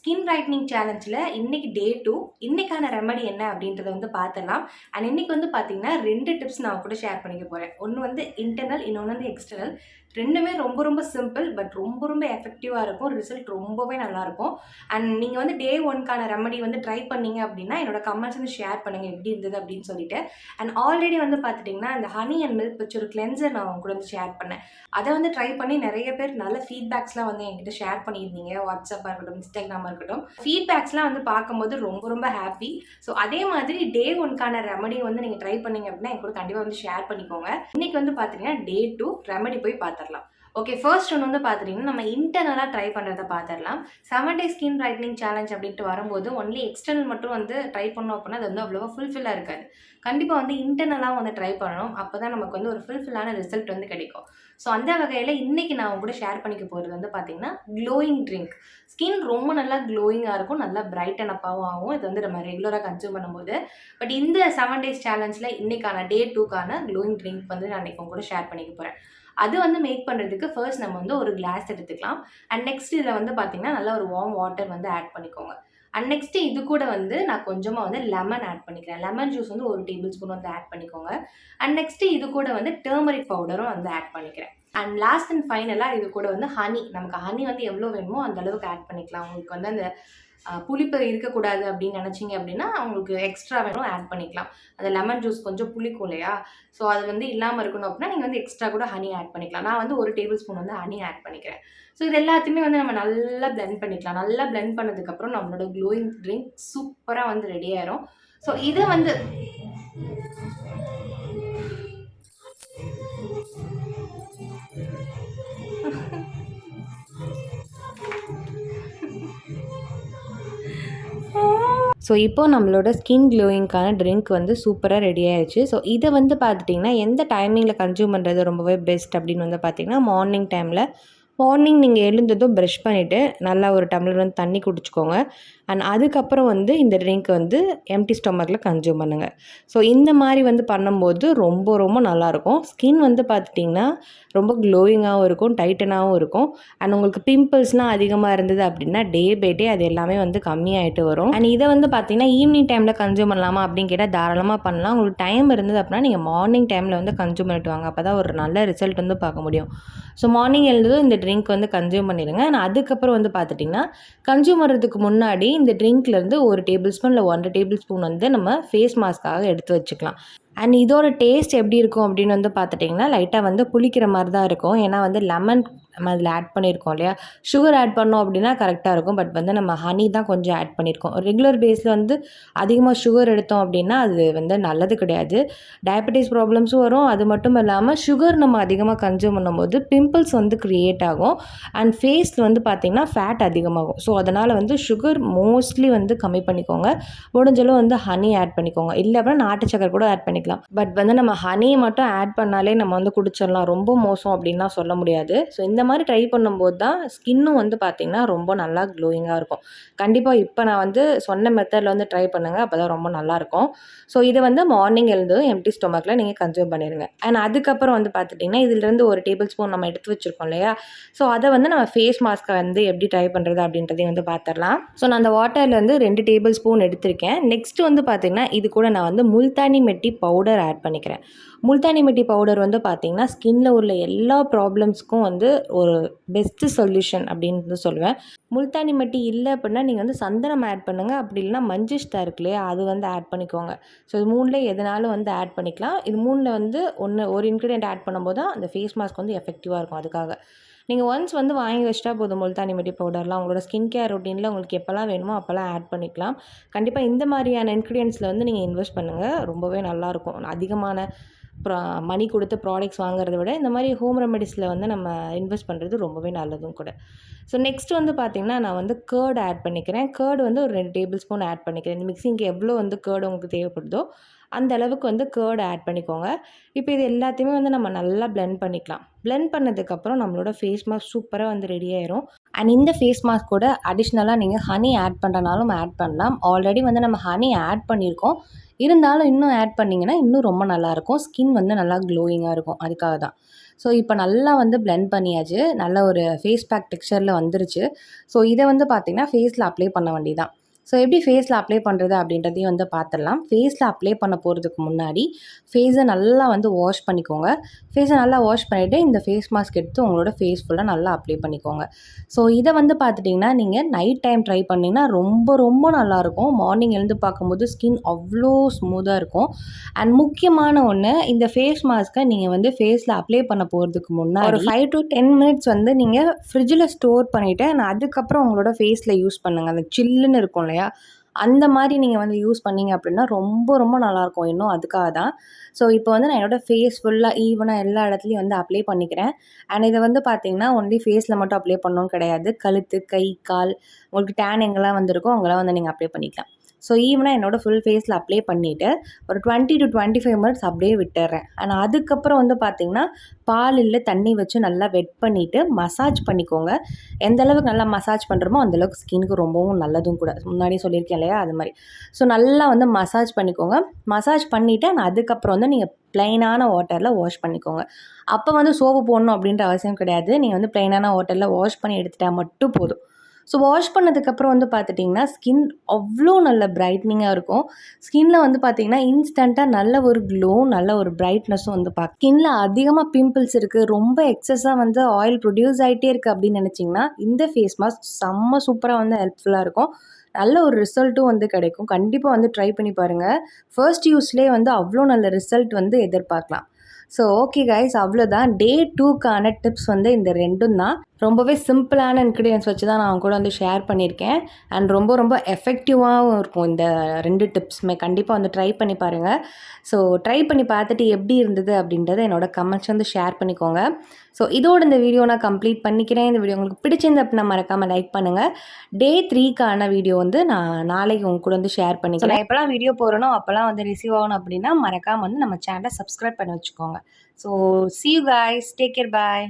Skin ரைட்னிங் சேலஞ்சில் இன்னைக்கு டே two இன்னைக்கான remedy என்ன அப்படின்றத வந்து பார்த்துடலாம். அண்ட் இன்னைக்கு வந்து பார்த்தீங்கன்னா ரெண்டு டிப்ஸ் நான் கூட ஷேர் பண்ணிக்க போகிறேன் ஒன்று வந்து இன்டர்னல் இன்னொன்று வந்து எக்ஸ்டர்னல் ரெண்டுமே ரொம்ப ரொம்ப சிம்பிள் பட் ரொம்ப ரொம்ப எஃபெக்டிவாக இருக்கும். ரிசல்ட் ரொம்பவே நல்லாயிருக்கும் அண்ட் நீங்கள் வந்து டே ஒன்க்கான ரெமடி வந்து ட்ரை பண்ணீங்க அப்படின்னா என்னோட கமெண்ட்ஸ் வந்து ஷேர் பண்ணுங்கள் எப்படி இருந்தது அப்படின்னு சொல்லிட்டு. அண்ட் ஆல்ரெடி வந்து பார்த்துட்டிங்கன்னா இந்த ஹனி அண்ட் மில்க் வச்சு ஒரு கிளென்சர் நான் உங்க கூட வந்து ஷேர் பண்ணேன். அதை வந்து ட்ரை பண்ணி நிறைய பேர் நல்ல ஃபீட்பேக்ஸ்லாம் வந்து என்கிட்ட ஷேர் பண்ணியிருந்தீங்க. வாட்ஸ்அப்பாக இருக்கட்டும் இன்ஸ்டாகிராமாக இருக்கட்டும். ஃபீட்பேக்ஸ்லாம் வந்து பார்க்கும்போது ரொம்ப ரொம்ப ஹாப்பி ஸோ அதே மாதிரி டே ஒன்க்கான ரெமடி வந்து நீங்கள் ட்ரை பண்ணீங்க அப்படின்னா என் கூட கண்டிப்பாக வந்து ஷேர் பண்ணிக்கோங்க. இன்னைக்கு வந்து பார்த்தீங்கன்னா டே டூ ரெமடி போய் பார்த்துடலாம் ஓகே ஃபர்ஸ்ட் ஒன்று வந்து பார்த்துட்டிங்கன்னா நம்ம இன்டர்னலாக ட்ரை பண்ணுறதை பார்த்துடலாம் seven day skin brightening challenge அப்படின்ட்டு வரும்போது ஒன்லி எக்ஸ்டர்னல் மட்டும் வந்து ட்ரை பண்ணோம் அப்படின்னா அது வந்து அவ்வளோவா ஃபுல்ஃபில்லாக இருக்காது. கண்டிப்பாக வந்து இன்டர்னலாக வந்து ட்ரை பண்ணணும். அப்போ தான் நமக்கு வந்து ஒரு ஃபுல்ஃபில்லான ரிசல்ட் வந்து கிடைக்கும். ஸோ அந்த வகையில் இன்றைக்கி நான் உங்க கூட ஷேர் பண்ணிக்க போகிறது வந்து பார்த்தீங்கன்னா க்ளோயிங் ட்ரிங்க் ஸ்கின் ரொம்ப நல்லா க்ளோயிங்காக இருக்கும். நல்லா பிரைட்டன் அப்பாவும் ஆகும். இது வந்து நம்ம ரெகுலராக கன்சியூம் பண்ணும்போது. பட் இந்த செவன் டேஸ் சேலஞ்சில் இன்றைக்கான டே டூக்கான க்ளோயிங் ட்ரிங்க் வந்து நான் இன்றைக்கி உங்க கூட ஷேர் பண்ணிக்க போகிறேன் அது வந்து மேக் பண்ணுறதுக்கு ஃபர்ஸ்ட் நம்ம வந்து ஒரு கிளாஸ் எடுத்துக்கலாம். அண்ட் நெக்ஸ்ட் இதில் வந்து பார்த்திங்கன்னா நல்லா ஒரு வார்ம் வாட்டர் வந்து ஆட் பண்ணிக்கோங்க. அண்ட் நெக்ஸ்ட்டு இது கூட வந்து நான் கொஞ்சமாக வந்து லெமன் ஆட் பண்ணிக்கிறேன். லெமன் ஜூஸ் வந்து ஒரு டேபிள் ஸ்பூன் வந்து ஆட் பண்ணிக்கோங்க. அண்ட் நெக்ஸ்ட்டு இது கூட வந்து டர்மரிக் பவுடரும் வந்து ஆட் பண்ணிக்கிறேன். அண்ட் லாஸ்ட் அண்ட் ஃபைனலாக இது கூட வந்து ஹனி நமக்கு ஹனி வந்து எவ்வளோ வேணுமோ அந்த அளவுக்கு ஆட் பண்ணிக்கலாம். உங்களுக்கு வந்து அந்த புளிப்பு இருக்கக்கூடாது அப்படின்னு நினச்சிங்க அப்படின்னா உங்களுக்கு எக்ஸ்ட்ரா வேணும் ஆட் பண்ணிக்கலாம். அந்த லெமன் ஜூஸ் கொஞ்சம் புளிக்கும் இல்லையா ஸோ அது வந்து இல்லாமல் இருக்கணும் அப்படின்னா நீங்கள் வந்து எக்ஸ்ட்ரா கூட ஹனி ஆட் பண்ணிக்கலாம். நான் வந்து ஒரு டேபிள் ஸ்பூன் வந்து ஹனி ஆட் பண்ணிக்கிறேன். ஸோ இது எல்லாத்தையுமே வந்து நம்ம நல்லா பிளெண்ட் பண்ணிக்கலாம். நல்லா பிளெண்ட் பண்ணதுக்கப்புறம் நம்மளோட க்ளோயிங் ட்ரிங்க் சூப்பராக வந்து ரெடி ஆயிரும். ஸோ இதை வந்து ஸோ இப்போ நம்மளோட ஸ்கின் க்ளோயிங்க்கான ட்ரிங்க் வந்து சூப்பராக ரெடி ஆயிடுச்சு ஸோ இதை வந்து பார்த்துட்டிங்கன்னா எந்த டைமிங்கில் கன்சியூம் பண்ணுறது ரொம்பவே பெஸ்ட் அப்படின்னு வந்து பார்த்திங்கன்னா மார்னிங் டைமில் மார்னிங் நீங்கள் எழுந்ததும் ப்ரஷ் பண்ணிவிட்டு நல்லா ஒரு டம்ளர் வந்து தண்ணி குடிச்சிக்கோங்க. அண்ட் அதுக்கப்புறம் வந்து இந்த ட்ரிங்க் வந்து எம்டி ஸ்டொமக்கில் கன்சியூம் பண்ணுங்கள் ஸோ இந்த மாதிரி வந்து பண்ணும்போது ரொம்ப ரொம்ப நல்லாயிருக்கும். ஸ்கின் வந்து பார்த்துட்டிங்கன்னா ரொம்ப க்ளோயிங்காகவும் இருக்கும் டைட்டனாகவும் இருக்கும். அண்ட் உங்களுக்கு பிம்பிள்ஸ்லாம் அதிகமாக இருந்தது அப்படின்னா டே பை டே அது எல்லாமே வந்து கம்மியாயிட்டு வரும். அண்ட் இதை வந்து பார்த்தீங்கன்னா ஈவினிங் டைமில் கன்சியூம் பண்ணலாமா அப்படின்னு கேட்டால் தாராளமாக பண்ணலாம். உங்களுக்கு டைம் இருந்தது அப்படின்னா நீங்கள் மார்னிங் டைமில் வந்து கன்சியூம் பண்ணிட்டு வாங்க. அப்போ தான் ஒரு நல்ல ரிசல்ட் வந்து பார்க்க முடியும். ஸோ மார்னிங் எழுந்ததும் இந்த ட்ரிங்க் வந்து கன்சியூம் பண்ணிடுங்க. அண்ட் அதுக்கப்புறம் வந்து பார்த்துட்டிங்கன்னா கன்சியூம் பண்ணுறதுக்கு முன்னாடி இந்த ட்ரிங்க்லேருந்து ஒரு டேபிள் ஸ்பூன் இல்லை ஒன்றரை டேபிள் ஸ்பூன் வந்து நம்ம ஃபேஸ் மாஸ்க்காக எடுத்து வச்சுக்கலாம். அண்ட் இதோட டேஸ்ட் எப்படி இருக்கும் அப்படின்னு வந்து பார்த்துட்டிங்கன்னா லைட்டாக வந்து புளிக்கிற மாதிரி தான் இருக்கும். ஏன்னா வந்து லெமன் நம்ம அதில் ஆட் பண்ணியிருக்கோம் இல்லையா? சுகர் ஆட் பண்ணோம் அப்படின்னா கரெக்டாக இருக்கும். பட் வந்து நம்ம ஹனி தான் கொஞ்சம் ஆட் பண்ணியிருக்கோம். ரெகுலர் பேஸில் வந்து அதிகமாக சுகர் எடுத்தோம் அப்படின்னா அது வந்து நல்லது கிடையாது. டயபெட்டிஸ் ப்ராப்ளம்ஸும் வரும். அது மட்டும் இல்லாமல் சுகர் நம்ம அதிகமாக கன்சியூம் பண்ணும்போது பிம்பிள்ஸ் வந்து க்ரியேட் ஆகும். அண்ட் ஃபேஸில் வந்து பார்த்திங்கன்னா ஃபேட் அதிகமாகும். ஸோ அதனால் வந்து சுகர் மோஸ்ட்லி வந்து கம்மி பண்ணிக்கோங்க. முடிஞ்சளவு வந்து ஹனி ஆட் பண்ணிக்கோங்க. இல்லை அப்படின்னா நாட்டு சக்கரை கூட ஆட் பண்ணிக்கலாம். பட் வந்து நம்ம ஹனியை மட்டும் ஆட் பண்ணாலே நம்ம வந்து குடிச்சிடலாம். ரொம்ப மோசம் அப்படின்லாம் சொல்ல முடியாது. ஸோ இந்த மாதிரி ட்ரை பண்ணும்போது தான் ஸ்கின்னும் வந்து பார்த்திங்கன்னா ரொம்ப நல்லா க்ளோயிங்காக இருக்கும். கண்டிப்பாக இப்போ நான் வந்து சொன்ன மெத்தடில் வந்து ட்ரை பண்ணுங்கள் அப்போ தான் ரொம்ப நல்லாயிருக்கும் ஸோ இதை வந்து மார்னிங் எழுந்து எம்டி ஸ்டொமக்கில் நீங்கள் கன்சியூம் பண்ணிடுங்க அண்ட் அதுக்கப்புறம் வந்து பார்த்துட்டிங்கன்னா இதுலேருந்து ஒரு டேபிள் ஸ்பூன் நம்ம எடுத்து வச்சுருக்கோம் இல்லையா? ஸோ அதை வந்து நம்ம ஃபேஸ் மாஸ்க்கை வந்து எப்படி ட்ரை பண்ணுறது அப்படின்றதையும் வந்து பார்த்துடலாம் ஸோ நான் அந்த வாட்டரில் வந்து ரெண்டு டேபிள் ஸ்பூன் எடுத்திருக்கேன். நெக்ஸ்ட்டு வந்து பார்த்திங்கன்னா இது கூட நான் வந்து முல்தானி மெட்டி பவுடர் ஆட் பண்ணிக்கிறேன். முல்தானி மெட்டி பவுடர் வந்து பார்த்திங்கன்னா ஸ்கின்னில் உள்ள எல்லா ப்ராப்ளம்ஸ்க்கும் வந்து ஒரு பெஸ்ட்டு சொல்யூஷன் அப்படின்னு வந்து சொல்லுவேன். முல்தானி மட்டி இல்லை அப்படின்னா நீங்கள் வந்து சந்தனம் ஆட் பண்ணுங்கள் அப்படி இல்லைன்னா மஞ்சிஷ்டா இருக்கு இல்லையா அது வந்து ஆட் பண்ணிக்கோங்க. ஸோ இது மூணில் எதனாலும் வந்து ஆட் பண்ணிக்கலாம். இது மூணில் வந்து ஒன்று ஒரு இன்க்ரீடியன்ட் ஆட் பண்ணும்போது தான் அந்த ஃபேஸ் மாஸ்க் வந்து எஃபெக்டிவாக இருக்கும் அதுக்காக. நீங்கள் ஒன்ஸ் வந்து வாங்கி வச்சிட்டா போதும் முல்தானி மெட்டி பவுடர்லாம் உங்களோட ஸ்கின் கேர் ரொட்டீனில் உங்களுக்கு எப்போல்லாம் வேணுமோ அப்போல்லாம் ஆட் பண்ணிக்கலாம். கண்டிப்பாக இந்த மாதிரியான இன்க்ரீடியன்ஸில் வந்து நீங்கள் இன்வெஸ்ட் பண்ணுங்கள் ரொம்பவே நல்லாயிருக்கும் அதிகமான மணி கொடுத்து ப்ராடக்ட்ஸ் வாங்குறத விட இந்த மாதிரி ஹோம் ரெமெடிஸில் வந்து நம்ம இன்வெஸ்ட் பண்ணுறது ரொம்பவே நல்லதும் கூட. ஸோ நெக்ஸ்ட் வந்து பார்த்திங்கன்னா நான் வந்து கேர்டு ஆட் பண்ணிக்கிறேன். கேர்டு வந்து ஒரு ரெண்டு டேபிள் ஸ்பூன் ஆட் பண்ணிக்கிறேன். இந்த மிக்சிங்க்கு எவ்வளோ வந்து கேர்டு உங்களுக்கு தேவைப்படுதோ அந்த அளவுக்கு வந்து கேர்டு ஆட் பண்ணிக்கோங்க. இப்போ இது எல்லாத்தையுமே வந்து நம்ம நல்லா பிளெண்ட் பண்ணிக்கலாம். பிளெண்ட் பண்ணதுக்கப்புறம் நம்மளோட ஃபேஸ் மாஸ்க் சூப்பராக வந்து ரெடி ஆயிரும். அண்ட் இந்த ஃபேஸ் மாஸ்க் கூட அடிஷ்னலாக நீங்கள் ஹனி ஆட் பண்ணுறனாலும் ஆட் பண்ணலாம். ஆல்ரெடி வந்து நம்ம ஹனி ஆட் பண்ணியிருக்கோம். இருந்தாலும் இன்னும் ஆட் பண்ணிங்கன்னா இன்னும் ரொம்ப நல்லாயிருக்கும். ஸ்கின் வந்து நல்லா க்ளோயிங்காக இருக்கும். அதுக்காக தான். ஸோ இப்போ நல்லா வந்து பிளெண்ட் பண்ணியாச்சு. நல்ல ஒரு ஃபேஸ் பேக் டெக்ஸ்சரில் வந்துருச்சு. ஸோ இதை வந்து பார்த்திங்கன்னா ஃபேஸில் அப்ளை பண்ண வேண்டியதான் ஸோ எப்படி ஃபேஸில் அப்ளை பண்ணுறது அப்படின்றதையும் வந்து பார்த்துடலாம் ஃபேஸில் அப்ளை பண்ண போகிறதுக்கு முன்னாடி ஃபேஸை நல்லா வந்து வாஷ் பண்ணிக்கோங்க. ஃபேஸை நல்லா வாஷ் பண்ணிவிட்டு இந்த ஃபேஸ் மாஸ்க் எடுத்து உங்களோட ஃபேஸ் ஃபுல்லாக நல்லா அப்ளை பண்ணிக்கோங்க. ஸோ இதை வந்து பார்த்துட்டிங்கன்னா நீங்கள் நைட் டைம் ட்ரை பண்ணிங்கன்னா ரொம்ப ரொம்ப நல்லாயிருக்கும் மார்னிங் எழுந்து பார்க்கும்போது ஸ்கின் அவ்வளோ ஸ்மூத்தாக இருக்கும். அண்ட் முக்கியமான ஒன்று இந்த ஃபேஸ் மாஸ்க்கை நீங்கள் வந்து ஃபேஸில் அப்ளை பண்ண போகிறதுக்கு முன்னாடி ஒரு ஃபைவ் டு டென் மினிட்ஸ் வந்து நீங்கள் ஃப்ரிட்ஜில் ஸ்டோர் பண்ணிவிட்டு அதுக்கப்புறம் உங்களோட ஃபேஸில் யூஸ் பண்ணுங்கள் அந்த சில்லுன்னு இருக்கும் இல்லையா அந்த மாதிரி நீங்கள் வந்து யூஸ் பண்ணீங்க அப்படின்னா ரொம்ப ரொம்ப நல்லாயிருக்கும் இன்னும் அதுக்காக தான். ஸோ இப்போ வந்து நான் என்னோடய ஃபேஸ் ஃபுல்லாக ஈவனாக எல்லா இடத்துலையும் வந்து அப்ளை பண்ணிக்கிறேன். அண்ட் இதை வந்து பார்த்தீங்கன்னா ஒன்லி ஃபேஸில் மட்டும் அப்ளை பண்ணணும் கிடையாது. கழுத்து கை கால் உங்களுக்கு டேன் எங்கெல்லாம் வந்திருக்கோ அங்கெல்லாம் வந்து நீங்கள் அப்ளை பண்ணிக்கலாம். ஸோ ஈவனாக என்னோடய ஃபுல் ஃபேஸில் அப்ளை பண்ணிவிட்டு ஒரு twenty to twenty five minutes அப்படியே விட்டுறேன். ஆனால் அதுக்கப்புறம் வந்து பார்த்திங்கன்னா பால் இல்லை தண்ணி வச்சு நல்லா வெட் பண்ணிவிட்டு மசாஜ் பண்ணிக்கோங்க. எந்த அளவுக்கு நல்லா மசாஜ் பண்ணுறோமோ அந்தளவுக்கு ஸ்கினுக்கு ரொம்பவும் நல்லதும் கூட. முன்னாடியே சொல்லியிருக்கேன் இல்லையா? அது மாதிரி. ஸோ நல்லா வந்து மசாஜ் பண்ணிக்கோங்க. மசாஜ் பண்ணிவிட்டு நான் அதுக்கப்புறம் வந்து நீங்கள் ப்ளைனான வாட்டரில் வாஷ் பண்ணிக்கோங்க. அப்போ வந்து சோப்பு போடணும் அப்படின்ற அவசியம் கிடையாது. நீங்கள் வந்து ப்ளைனான வாட்டரில் வாஷ் பண்ணி எடுத்துட்டால் மட்டும் போதும். ஸோ வாஷ் பண்ணதுக்கப்புறம் வந்து பார்த்துட்டிங்கன்னா ஸ்கின் அவ்வளோ நல்ல பிரைட்னிங்காக இருக்கும். ஸ்கின்ல வந்து பார்த்தீங்கன்னா இன்ஸ்டண்ட்டாக நல்ல ஒரு க்ளோ நல்ல ஒரு பிரைட்னஸும் வந்து பார்க்க ஸ்கின்ல அதிகமாக பிம்பிள்ஸ் இருக்குது ரொம்ப எக்ஸஸாக வந்து ஆயில் ப்ரொடியூஸ் ஆகிட்டே இருக்குது அப்படின்னு நினச்சிங்கன்னா இந்த ஃபேஸ் மாஸ்க் செம்ம சூப்பராக வந்து ஹெல்ப்ஃபுல்லாக இருக்கும். நல்ல ஒரு ரிசல்ட்டும் வந்து கிடைக்கும். கண்டிப்பாக வந்து ட்ரை பண்ணி பாருங்கள் ஃபர்ஸ்ட் யூஸ்லேயே வந்து அவ்வளோ நல்ல ரிசல்ட் வந்து எதிர்பார்க்கலாம். ஸோ ஓகே கைஸ் அவ்வளோதான் டே டூக்கான டிப்ஸ் வந்து இந்த ரெண்டும் தான். ரொம்பவே சிம்பிளான இன்க்ரீடியன்ஸ் வச்சு தான் நான் கூட வந்து ஷேர் பண்ணியிருக்கேன். அண்ட் ரொம்ப ரொம்ப எஃபெக்டிவாகவும் இருக்கும் இந்த ரெண்டு டிப்ஸுமே கண்டிப்பாக வந்து ட்ரை பண்ணி பாருங்கள் ஸோ ட்ரை பண்ணி பார்த்துட்டு எப்படி இருந்தது அப்படின்றத என்னோட கமெண்ட்ஸ் வந்து ஷேர் பண்ணிக்கோங்க. ஸோ இதோட இந்த வீடியோ நான் கம்ப்ளீட் பண்ணிக்கிறேன். இந்த வீடியோ உங்களுக்கு பிடிச்சிருந்த அப்படின்னா மறக்காமல் லைக் பண்ணுங்கள் டே த்ரீக்கான வீடியோ வந்து நான் நாளைக்கு உங்க கூட வந்து ஷேர் பண்ணிக்கிறேன். எப்போல்லாம் வீடியோ போகிறனோ அப்போல்லாம் வந்து ரிசீவ் ஆகணும் அப்படின்னா மறக்காமல் வந்து நம்ம சேனலை சப்ஸ்கிரைப் பண்ணி வச்சுக்கோங்க. So see you guys. Take care bye